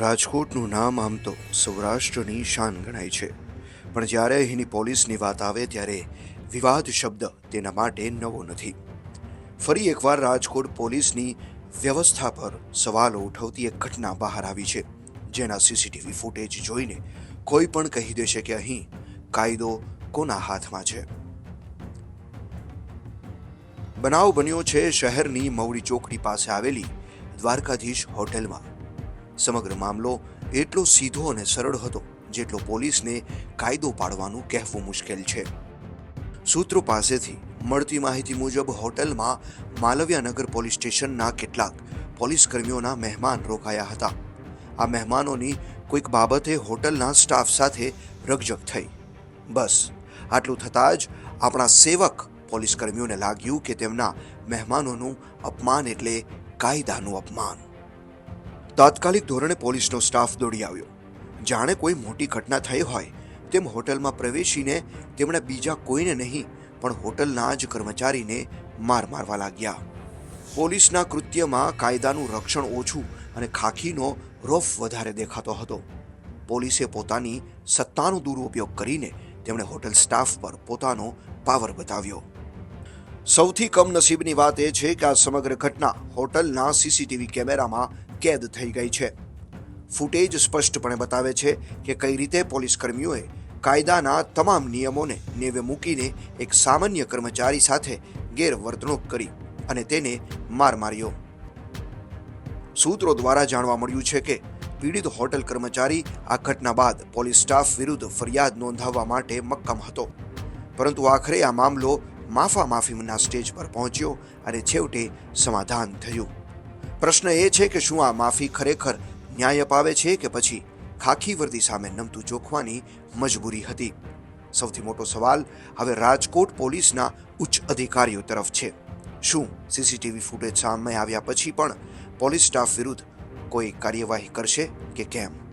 રાજકોટનું નામ આમ તો સૌરાષ્ટ્રની શાન ગણાય છે. પણ જ્યારે અહીંની પોલીસની વાત આવે ત્યારે વિવાદ શબ્દ તેના માટે નવો નથી. ફરી એકવાર રાજકોટ પોલીસની વ્યવસ્થા પર સવાલો ઉઠવતી એક ઘટના બહાર આવી છે, જેના સીસીટીવી ફૂટેજ જોઈને કોઈ પણ કહી દેશે કે અહીં કાયદો કોના હાથમાં છે. બનાવ બન્યો છે શહેરની મવડી ચોકડી પાસે આવેલી દ્વારકાધીશ હોટેલમાં. સમગ્ર મામલો એટલો સીધો અને સરળ હતો, જેટલો પોલીસને કાયદો પાડવાનું કહેવું મુશ્કેલ છે. સૂત્રો પાસેથી મળતી માહિતી મુજબ, હોટલમાં માલવ્યાનગર પોલીસ સ્ટેશનના કેટલાક પોલીસ કર્મીઓના મહેમાન રોકાયા હતા. આ મહેમાનોની કોઈક બાબતે હોટલના સ્ટાફ સાથે રગજગ થઈ. બસ, આટલું થતાં જ આપણા સેવક પોલીસ કર્મીઓને લાગ્યું કે તેમના મહેમાનોનું અપમાન એટલે કાયદાનું અપમાન. તાત્કાલિક ધોરણે પોલીસનો સ્ટાફ દોડી આવ્યો. જાણે કોઈ મોટી ઘટના થઈ હોય, તેમ હોટલમાં પ્રવેશીને તેમણે બીજા કોઈને નહીં, પણ હોટલના જ કર્મચારીને માર મારવા લાગ્યા. પોલીસના કૃત્યમાં કાયદાનું રક્ષણ ઓછું અને ખાખીનો રોફ વધારે દેખાતો હતો. પોલીસે પોતાની સત્તાનો દુરુપયોગ કરીને તેમણે હોટલ સ્ટાફ પર પોતાનો પાવર બતાવ્યો. સૌથી કમનસીબની વાત એ છે કે આ સમગ્ર ઘટના હોટલના સીસીટીવી કેમેરામાં કેદ થઈ ગઈ છે. ફૂટેજ સ્પષ્ટપણે બતાવે છે કે કઈ રીતે પોલીસ કર્મીઓએ કાયદાના તમામ નિયમોને નેવે મૂકીને એક સામાન્ય કર્મચારી સાથે ગેરવર્તણૂક કરી અને તેને માર માર્યો. સૂત્રો દ્વારા જાણવા મળ્યું છે કે પીડિત હોટલ કર્મચારી આ ઘટના બાદ પોલીસ સ્ટાફ વિરુદ્ધ ફરિયાદ નોંધાવવા માટે મક્કમ હતો. પરંતુ આખરે આ મામલો માફા માફીના સ્ટેજ પર પહોંચ્યો અને છેવટે સમાધાન થયું. પ્રશ્ન એ છે કે શું આ માફી ખરેખર ન્યાય અપાવે છે કે પછી ખાખી વર્દી સામે નમતું જોખવાની મજબૂરી હતી? સૌથી મોટો સવાલ હવે રાજકોટ પોલીસના ઉચ્ચ અધિકારીઓ તરફ છે. શું સીસીટીવી ફૂટેજ સામે આવ્યા પછી પણ પોલીસ સ્ટાફ વિરુદ્ધ કોઈ કાર્યવાહી કરશે કે કેમ?